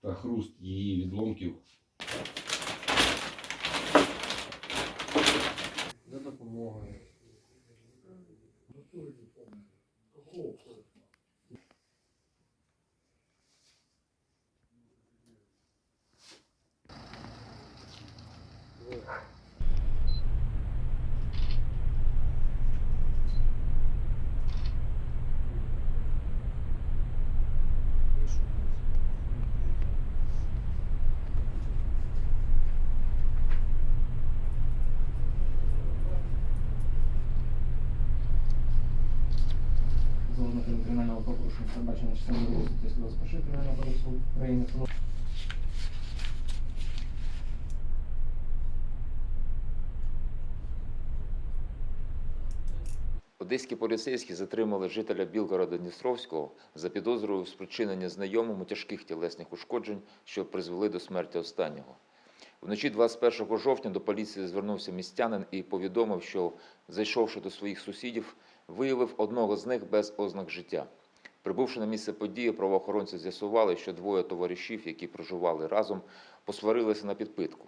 Так хруст и відломків. За допомогою. Yeah. За ознаками кримінального порушення, передбачено частиною 2 статті 121 Кримінального кодексу України. Одеські поліцейські затримали жителя Білгорода Дністровського за підозрою в спричиненні знайомому тяжких тілесних ушкоджень, що призвели до смерті останнього. Вночі 21 жовтня до поліції звернувся містянин і повідомив, що, зайшовши до своїх сусідів, виявив одного з них без ознак життя. Прибувши на місце події, правоохоронці з'ясували, що двоє товаришів, які проживали разом, посварилися на підпитку.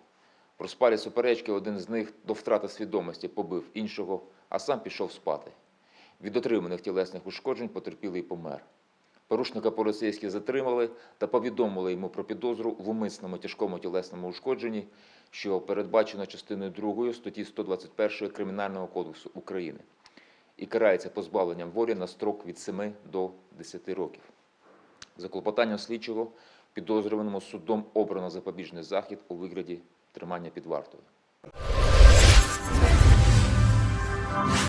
В розпалі суперечки один з них до втрати свідомості побив іншого, а сам пішов спати. Від отриманих тілесних ушкоджень потерпілий помер. Порушника поліцейські затримали та повідомили йому про підозру в умисному тяжкому тілесному ушкодженні, що передбачено частиною 2 статті 121 Кримінального кодексу України і карається позбавленням волі на строк від 7 до 10 років. За клопотанням слідчого підозрюваному судом обрано запобіжний захід у вигляді тримання під вартою.